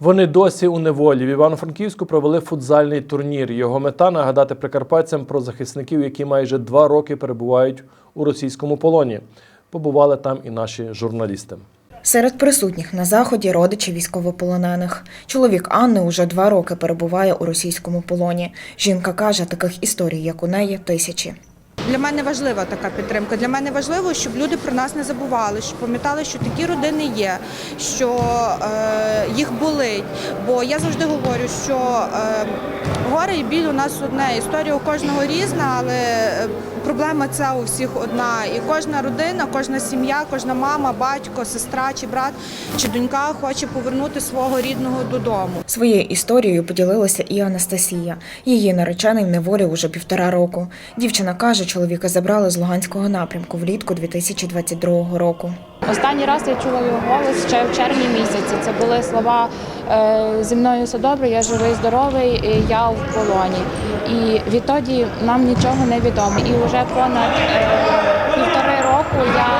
Вони досі у неволі. В Івано-Франківську провели футзальний турнір. Його мета нагадати прикарпатцям про захисників, які майже два роки перебувають у російському полоні. Побували там і наші журналісти. Серед присутніх на заході родичі військовополонених. Чоловік Анни уже два роки перебуває у російському полоні. Жінка каже, таких історій, як у неї, тисячі. Для мене важлива така підтримка. Для мене важливо, щоб люди про нас не забували, щоб пам'ятали, що такі родини є, що е, їх болить. Бо я завжди говорю, що е, горе і біль у нас одне. Історія у кожного різна, але е, проблема ця у всіх одна. І кожна родина, кожна сім'я, кожна мама, батько, сестра чи брат чи донька хоче повернути свого рідного додому. Своєю історією поділилася і Анастасія. Її наречений в неволі уже півтора року. Дівчина каже, чоловіка забрали з Луганського напрямку влітку 2022 року. Останній раз я чула його голос ще в червні місяці. Це були слова е, зі мною все добре, я живий, здоровий, я в полоні. І відтоді нам нічого не відомо. І вже понад е, півтори року я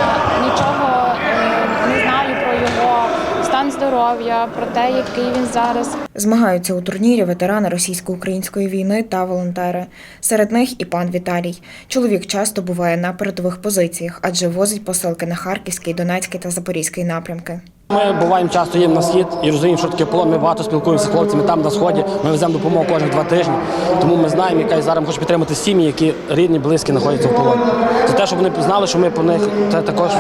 нічого е, не знаю про його стан здоров'я, про те, який він зараз. Змагаються у турнірі ветерани російсько-української війни та волонтери. Серед них і пан Віталій. Чоловік часто буває на передових позиціях, адже возить посилки на Харківський, Донецький та Запорізький напрямки. Ми буваємо часто їм на схід і розуміємо, що таке полон. Ми багато спілкуємося з хлопцями там на сході. Ми веземо допомогу кожні два тижні. Тому ми знаємо, яка зараз хоче підтримати сім'ї, які рідні, близькі знаходяться в полоні. За те, щоб вони знали, що ми по них це також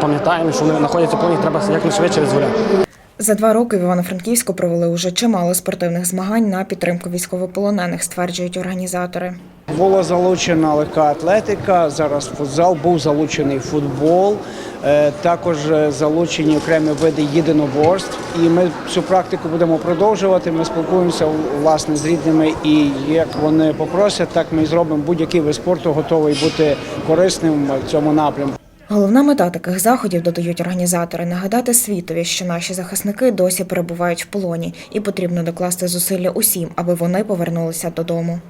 пам'ятаємо, що вони знаходяться в полоні, треба якнайшвидше визволяти. За два роки в Івано-Франківську провели уже чимало спортивних змагань на підтримку військовополонених, стверджують організатори. Була залучена легка атлетика, зараз футзал, був залучений футбол, е, також е, залучені окремі види єдиноборств. І ми цю практику будемо продовжувати. Ми спілкуємося власне з рідними, і як вони попросять, так ми зробимо будь-який вид спорту, готовий бути корисним в цьому напрямку. Головна мета таких заходів, додають організатори, нагадати світові, що наші захисники досі перебувають в полоні, і потрібно докласти зусилля усім, аби вони повернулися додому.